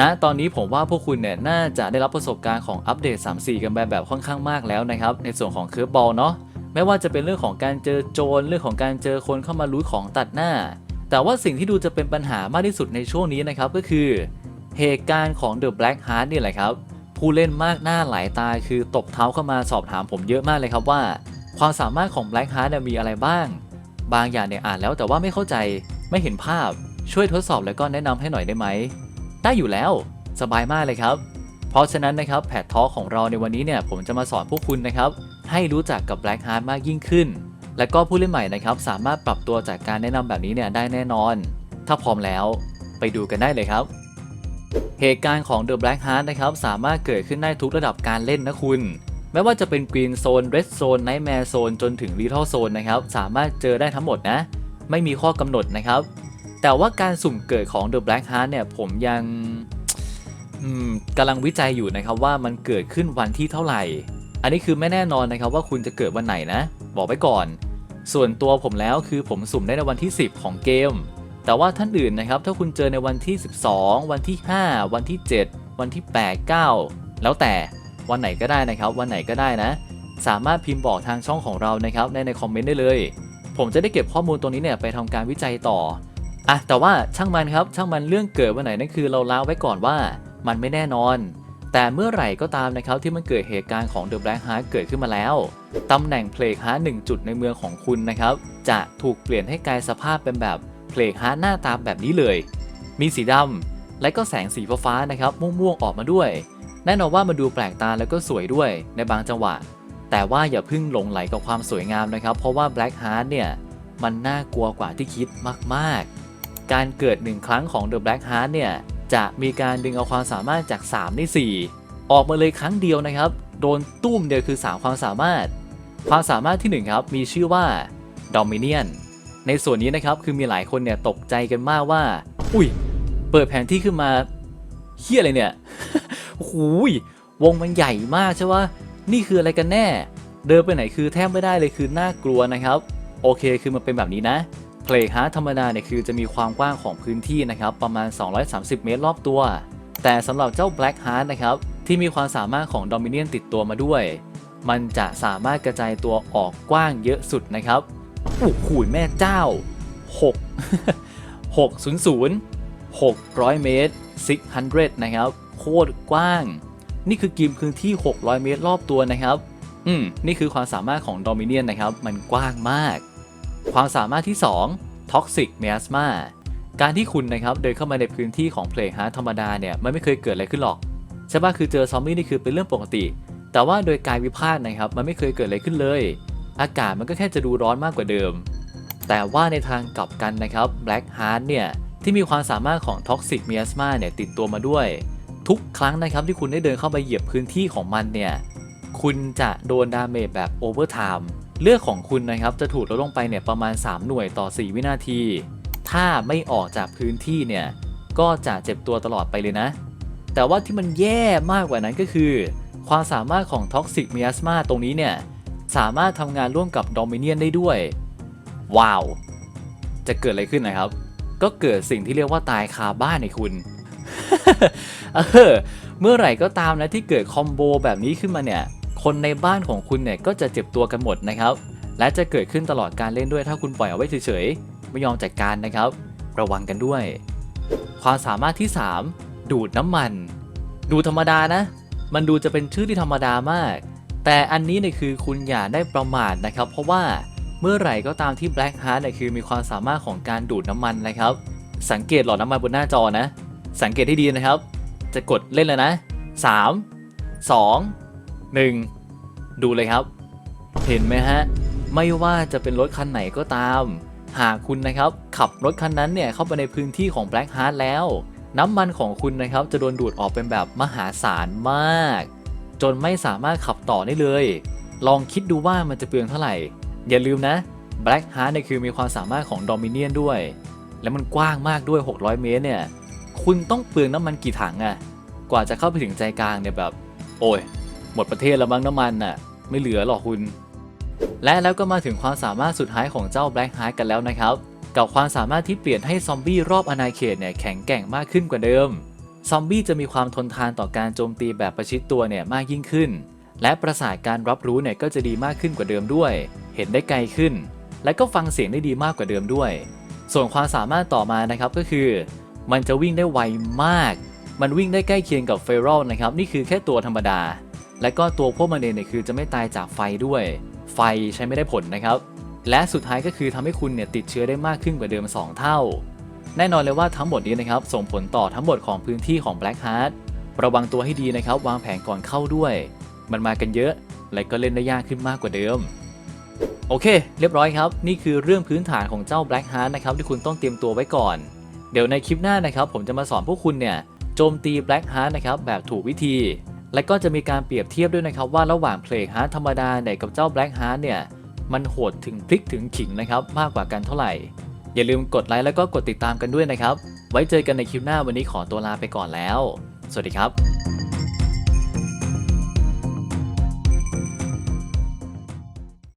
นะตอนนี้ผมว่าพวกคุณเนี่ยน่าจะได้รับประสบการณ์ของอัปเดต 3-4 กันแบบแบบค่อนข้างมากแล้วนะครับ ในส่วนของเคิร์ฟบอลเนาะไม่ว่าจะเป็นเรื่องของการเจอโจรเรื่องของการเจอคนเข้ามารู้ของตัดหน้า แต่ว่าสิ่งที่ดูจะเป็นปัญหามากที่สุดในช่วงนี้นะครับก็คือ เหตุการณ์ของ The Black Heart นี่แหละครับ ผู้เล่นมากหน้าหลายตาคือตบเท้าเข้ามาสอบถามผมเยอะมากเลยครับว่า ความสามารถของ Black Heart มีอะไรบ้าง บางอย่างเนี่ยอ่านแล้วแต่ว่าไม่เข้าใจไม่เห็นภาพช่วยทดสอบแล้วก็แนะนำให้หน่อยได้ไหม ได้อยู่แล้ว สบายมากเลยครับ เพราะฉะนั้นนะครับแพททอของเราในวันนี้เนี่ยผมจะมาสอนพวกคุณนะครับให้รู้จักกับ Black Heart มากยิ่งขึ้น และก็ผู้เล่นใหม่นะครับสามารถปรับตัวจากการแนะนำแบบนี้เนี่ยได้แน่นอน ถ้าพร้อมแล้วไปดูกันได้เลยครับ เหตุการณ์ของ The Black Heart นะครับสามารถเกิดขึ้นได้ทุกระดับการเล่นนะคุณไม่ว่าจะเป็น Green Zone Red Zone Nightmare Zone จนถึง Lethal Zone นะครับสามารถเจอได้ทั้งหมดนะ ไม่มีข้อกำหนดนะครับ แต่ว่าการสุ่มเกิดของ The Black Heart เนี่ยผมยังกำลังวิจัยอยู่นะครับว่ามันเกิดขึ้นวันที่เท่าไหร่ อันนี้คือไม่แน่นอนนะครับว่าคุณจะเกิดวันไหนนะ บอกไว้ก่อน ส่วนตัวผมแล้วคือผมสุ่มได้ในวันที่ 10 ของเกม แต่ว่าท่านอื่นนะครับถ้าคุณเจอในวันที่ 12 วันที่ 5 วันที่ 7 วันที่ 8 9 แล้วแต่วันไหนก็ได้นะครับ วันไหนก็ได้นะ สามารถพิมพ์บอกทางช่องของเรานะครับในในคอมเมนต์ได้เลย ผมจะได้เก็บข้อมูลตรงนี้เนี่ยไปทำการวิจัยต่อ อะแต่ว่าช่างมันครับช่างมันเรื่องเกิดวันไหนนั่นคือเราล้าไว้ก่อนว่ามันไม่แน่นอน แต่เมื่อไหร่ก็ตามนะครับที่มันเกิดเหตุการณ์ของ The Black Heart เกิดขึ้นมาแล้วตำแหน่งเพลกฮาร์หนึ่งจุดในเมืองของคุณนะครับ จะถูกเปลี่ยนให้กลายสภาพเป็นแบบเพลกฮาร์หน้าตาแบบนี้เลย มีสีดำและก็แสงสีฟ้าๆนะครับม่วงๆออกมาด้วย แน่นอนว่ามันดูแปลกตาแล้วก็สวยด้วยในบางจังหวะ แต่ว่าอย่าเพิ่งหลงไหลกับความสวยงามนะครับ เพราะว่า Black Heart เนี่ยมันน่ากลัวกว่าที่คิดมากๆ การเกิดหนึ่งครั้งของ The Black Heart เนี่ย จะมีการดึงเอาความสามารถจาก 3 ใน 4 ออกมาเลยครั้งเดียวนะครับ โดนตุ้มเดียวคือ 3 ความสามารถ ความสามารถที่ 1 ครับ มีชื่อว่า Dominion ในส่วนนี้นะครับ คือมีหลายคนเนี่ยตกใจกันมากว่า อุ้ย เปิดแผนที่ขึ้นมาเฮียอะไรเนี่ยโอ้โหยวงมันใหญ่มากใช่ปะนี่คืออะไรกันแน่ เดินไปไหนคือแทบไม่ได้เลยคือน่ากลัวนะครับ โอเคคือมันเป็นแบบนี้นะ เพลย์ฮาร์ธรรมดาเนี่ยคือจะมีความกว้างของพื้นที่นะครับประมาณ 230 เมตรรอบตัว แต่สำหรับเจ้า Black Heart นะครับที่มีความสามารถของ Dominion ติดตัวมาด้วย มันจะสามารถกระจายตัวออกกว้างเยอะสุดนะครับโอ้โหแม่เจ้า 6 600 600 เมตร 600 นะครับ โคตรกว้าง นี่คือกิมพื้นที่ 600 เมตรรอบตัวนะครับ อืม นี่คือความสามารถของ Dominion นะครับ มันกว้างมาก ความสามารถที่ 2 Toxic Miasma การที่คุณนะครับเดินเข้ามาในพื้นที่ของเพล y ฮาร์ธรรมดาเนี่ยมันไม่เคยเกิดอะไรขึ้นหรอกใช่ปะคือเจอซอมบี้นี่คือเป็นเรื่องปกติ แต่ว่าโดยกายวิพากษ์นะครับมันไม่เคยเกิดอะไรขึ้นเลย อากาศมันก็แค่จะดูร้อนมากกว่าเดิม แต่ว่าในทางกลับกันนะครับ Black Heart เนี่ยที่มีความสามารถของ Toxic Miasma เนี่ยติดตัวมาด้วย ทุกครั้งนะครับที่คุณได้เดินเข้าไปเหยียบพื้นที่ของมันเนี่ยคุณจะโดนดาเมจแบบโอเวอร์ไทม์ เลือดของคุณนะครับจะถูกลดลงไปเนี่ยประมาณ 3 หน่วยต่อ 4 วินาที ถ้าไม่ออกจากพื้นที่เนี่ยก็จะเจ็บตัวตลอดไปเลยนะ แต่ว่าที่มันแย่มากกว่านั้นก็คือ ความสามารถของ Toxic Miasma ตรงนี้เนี่ยสามารถทำงานร่วมกับ Dominion ได้ด้วย ว้าว จะเกิดอะไรขึ้นนะครับ ก็เกิดสิ่งที่เรียกว่าตายคาบ้านในคุณเออเมื่อไหร่ก็ตามนะที่เกิดคอมโบแบบนี้ขึ้นมาเนี่ย คนในบ้านของคุณเนี่ยก็จะเจ็บตัวกันหมดนะครับ และจะเกิดขึ้นตลอดการเล่นด้วยถ้าคุณปล่อยเอาไว้เฉยๆ ไม่ยอมจัดการนะครับ ระวังกันด้วย ความสามารถที่ 3 ดูดน้ำมัน ดูธรรมดานะ มันดูจะเป็นชื่อที่ธรรมดามาก แต่อันนี้เนี่ยคือคุณอย่าได้ประมาทนะครับ เพราะว่าเมื่อไหร่ก็ตามที่ Black Heart เนี่ยคือมีความสามารถของการดูดน้ำมันนะครับ สังเกตหลอดน้ำมันบนหน้าจอนะ สังเกตให้ดีนะครับ จะกดเล่นเลยนะ 3 2 1 ดูเลยครับ เห็นไหมฮะ ไม่ว่าจะเป็นรถคันไหนก็ตาม หากคุณนะครับขับรถคันนั้นเนี่ยเข้าไปในพื้นที่ของ Black Heart แล้ว น้ำมันของคุณนะครับจะโดนดูดออกเป็นแบบมหาศาลมาก จนไม่สามารถขับต่อได้เลย ลองคิดดูว่ามันจะเปลืองเท่าไหร่ อย่าลืมนะ Black Heart เนี่ยคือมีความสามารถของ Dominion ด้วย และมันกว้างมากด้วย 600 เมตรเนี่ยคุณต้องเปลืองน้ำมันกี่ถังอะกว่าจะเข้าไปถึงใจกลางเนี่ยแบบ โอ้ย หมดประเทศแล้วมั้งน้ำมันน่ะ ไม่เหลือหรอกคุณ และแล้วก็มาถึงความสามารถสุดท้ายของเจ้า Black Heart กันแล้วนะครับ กับความสามารถที่เปลี่ยนให้ซอมบี้รอบอาณาเขตเนี่ยแข็งแกร่งมากขึ้นกว่าเดิม ซอมบี้จะมีความทนทานต่อการโจมตีแบบประชิดตัวเนี่ยมากยิ่งขึ้น และประสาทการรับรู้เนี่ยก็จะดีมากขึ้นกว่าเดิมด้วย เห็นได้ไกลขึ้น และก็ฟังเสียงได้ดีมากกว่าเดิมด้วย ส่วนความสามารถต่อมานะครับก็คือ มันจะวิ่งได้ไวมาก มันวิ่งได้ใกล้เคียงกับเฟร a ลนะครับนี่คือแค่ตัวธรรมดา และก็ตัวพวกมันเองเนี่ยคือจะไม่ตายจากไฟด้วย ไฟใช้ไม่ได้ผลนะครับ และสุดท้ายก็คือทำให้คุณเนี่ยติดเชื้อได้มากขึ้นกว่าเดิม 2 เท่า แน่นอนเลยว่าทั้งหมดนี้นะครับส่งผลต่อทั้งหมดของพื้นที่ของ Black Heart ระวังตัวให้ดีนะครับ วางแผนก่อนเข้าด้วย มันมากันเยอะ และก็เล่นได้ยากขึ้นมากกว่าเดิม โอเค เรียบร้อยครับ นี่คือเรื่องพื้นฐานของเจ้า Black Heart นะครับที่คุณต้องเตรียมตัวไว้ก่อน เดี๋ยวในคลิปหน้านะครับ ผมจะมาสอนพวกคุณเนี่ยโจมตี Black Heart นะครับแบบถูกวิธี และก็จะมีการเปรียบเทียบด้วยนะครับว่าระหว่างเพลงฮาร์ดธรรมดาเนี่ยกับเจ้าแบล็กฮาร์ดเนี่ยมันโหดถึงพลิกถึงขิงนะครับมากกว่ากันเท่าไหร่ อย่าลืมกดไลค์แล้วก็กดติดตามกันด้วยนะครับ ไว้เจอกันในคลิปหน้าวันนี้ขอตัวลาไปก่อนแล้ว สวัสดีครับ